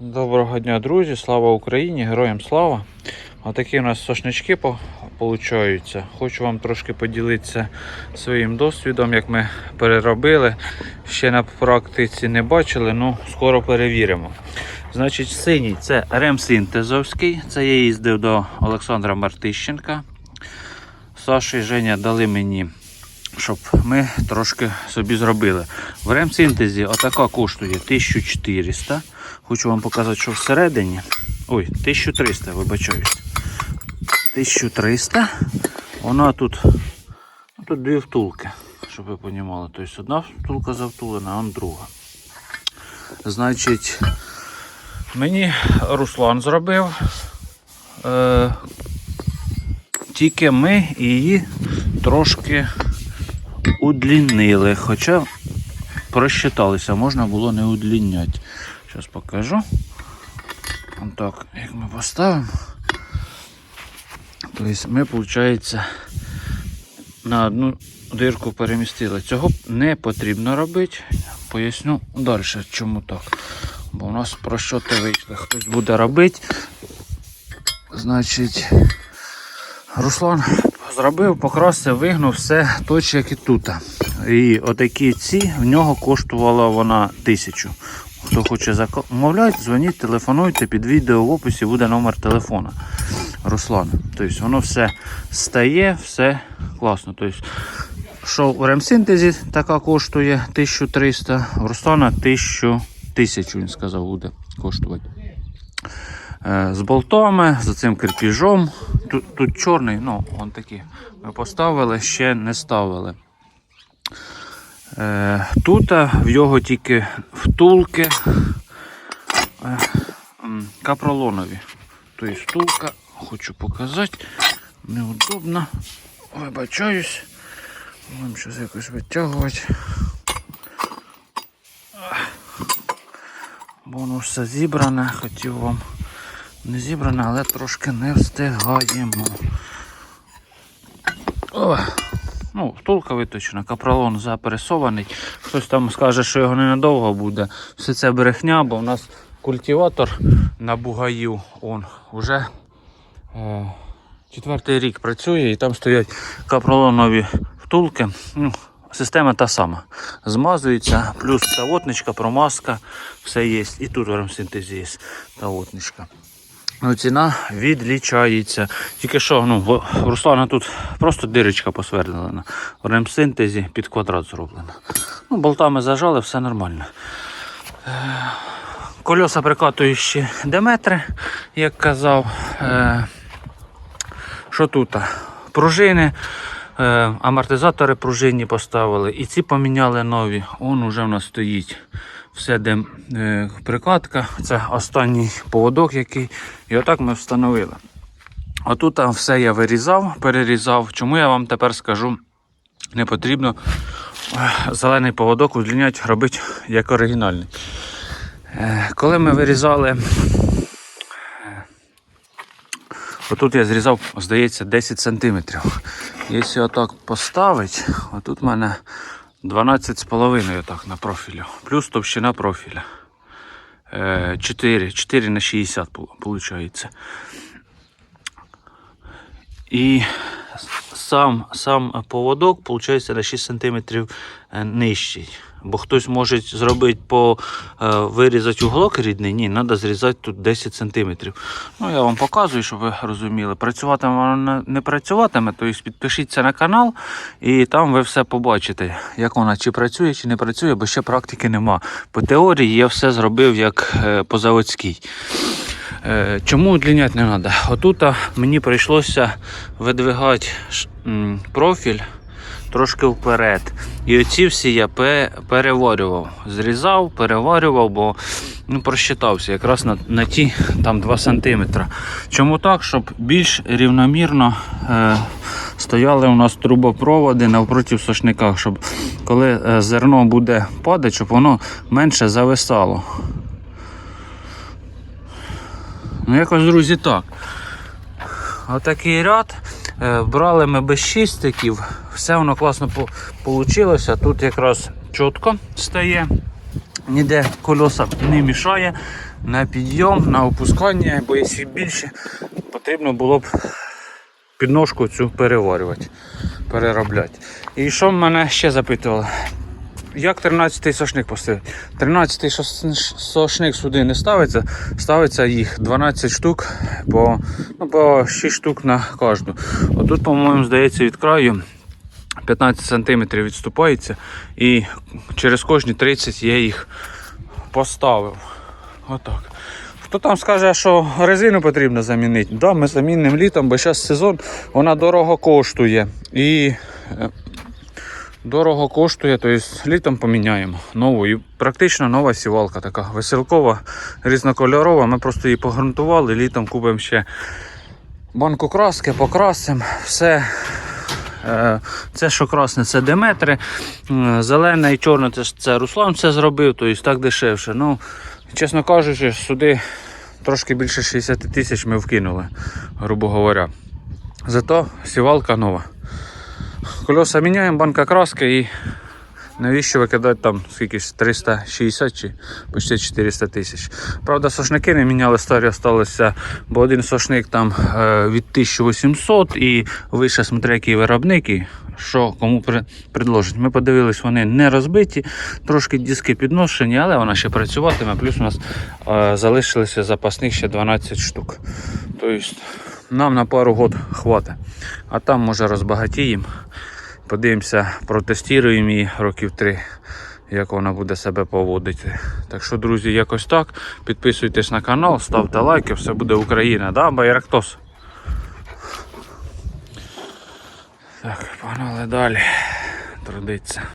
Доброго дня, друзі! Слава Україні! Героям слава! Отакі у нас сошнички по- получаються. Хочу вам трошки поділитися своїм досвідом, як ми переробили. Ще на практиці не бачили, ну скоро перевіримо. Значить, синій це ремсинтезовський. Це я їздив до Олександра Мартищенка. Саша і Женя дали мені, щоб ми трошки собі зробили. В ремсинтезі отака коштує 1400. Хочу вам показати, що всередині. Ой, 1300, вибачаюсь. 1300. Вона тут. ну, Тут дві втулки, щоб ви розуміли. Тобто одна втулка завтулена, а друга. Значить, мені Руслан зробив. Е, тільки ми її трошки удлінили. Хоча просчиталися, можна було не удліняти. Зараз покажу. Ось так, як ми поставимо. Тобто ми, виходить, на одну дирку перемістили. Цього не потрібно робити. Поясню далі, чому так. Бо у нас просчоти вийшли. Хтось буде робити. Значить, Руслан зробив, покрасив, вигнув все точно, як і тут. І отакі ці в нього коштувала вона тисячу. Хто хоче замовляти, дзвоніть, телефонуйте, під відео в описі буде номер телефона Руслана. Тобто воно все стає, все класно. Тобто, що в ремсинтезі така коштує 1300, в Руслана 1000, 1000 він сказав, буде коштувати. Е, З болтами, за цим кирпіжом. Тут, тут чорний, ну, он такий. Ми поставили, ще не ставили. Е, Тут в його тільки втулки е, капролонові. Тобто втулка, хочу показати, неудобно. Вибачаюсь. Будемо зараз якось витягувати. Бо воно все зібране, хотів вам не зібране, але трошки не встигаємо. О, ну, втулка виточена, капролон запересований. Хтось там скаже, що його ненадовго буде. Все це брехня, бо в нас культиватор на бугаю. Он уже е, четвертий рік працює і там стоять капролонові втулки. Ну, Система та сама. Змазується, плюс тавотничка, промазка, все є. І тут в ремсинтезі є тавотничка. Ну, ціна відлічається. Тільки що, ну, Руслана тут просто дирочка посвердлена. В ремсинтезі під квадрат зроблена. Ну, болтами зажали, все нормально. Е, Кольоса прикатуючі деметри, як казав. Е, Що тут? Пружини, е, амортизатори пружинні поставили. І ці поміняли нові. Он уже в нас стоїть. Все, де е, прикладка, це останній поводок, який. І отак ми встановили. Отут все я вирізав, перерізав. Чому я вам тепер скажу? Не потрібно е, зелений поводок удліняти, робити як оригінальний. Е, Коли ми вирізали, е, отут я зрізав, здається, 10 см. Якщо отак поставити, отут в мене 12,5 так на профілю. Плюс товщина профіля. Е, 4, 4 на 60 виходить. І сам, сам поводок виходить на 6 см нижчий. Бо хтось може зробити по е, вирізати уголок рідний, ні, треба зрізати тут 10 см. Ну, я вам показую, щоб ви розуміли. Працюватиме вона не працюватиме, тобто підпишіться на канал і там ви все побачите, як вона чи працює, чи не працює, бо ще практики нема. По теорії я все зробив як е, по заводській. Е, Чому удліняти не треба? Отут мені прийшлося видвигати профіль трошки вперед. І оці всі я переварював. Зрізав, переварював, бо ну, просчитався якраз на, на ті там 2 см. Чому так? Щоб більш рівномірно е, стояли у нас трубопроводи навпроти сошника, щоб коли е, зерно буде падати, щоб воно менше зависало. Ну, якось, друзі, так. Отакий ряд. Е, Брали ми без шістиків. Все воно класно вийшло. Тут якраз чітко стає. ніде колеса не мішає на підйом, на опускання, бо якщо більше, потрібно було б підножку цю переварювати, переробляти. І що мене ще запитували? Як 13-й сошник поставити? 13-й сошник сюди не ставиться, ставиться їх 12 штук по, ну, по 6 штук на кожну. Отут, по-моєму, здається, від краю 15 см відступається і через кожні 30 я їх поставив. Отак. Хто там скаже, що резину потрібно замінити? Да, ми замінимо літом, бо зараз сезон вона дорого коштує. І е, дорого коштує, тобто літом поміняємо нову. І практично нова сівалка така веселкова, різнокольорова. Ми просто її погрунтували, літом купимо ще банку краски, покрасимо. Все. Е, Це що красне, це Деметри. Зелене і чорне це, це Руслан все зробив, тобто так дешевше. Ну, чесно кажучи, сюди трошки більше 60 тисяч ми вкинули, грубо говоря. Зато сівалка нова. Колеса міняємо, банка краски і навіщо викидати там скільки ж, 360 чи почти 400 тисяч. Правда, сошники не міняли, старі залишилися, бо один сошник там е, від 1800 і вище смотря який що кому предложить. Ми подивились, вони не розбиті, трошки диски підношені, але вона ще працюватиме. Плюс у нас е, залишилося запасних ще 12 штук. Тобто нам на пару год хватить. А там може розбагатіємо. Подивимося, протестуємо її років три, як вона буде себе поводити. Так що, друзі, якось так. Підписуйтесь на канал, ставте лайки, все буде Україна, да, Байрактос? Так, погнали далі. Трудиться.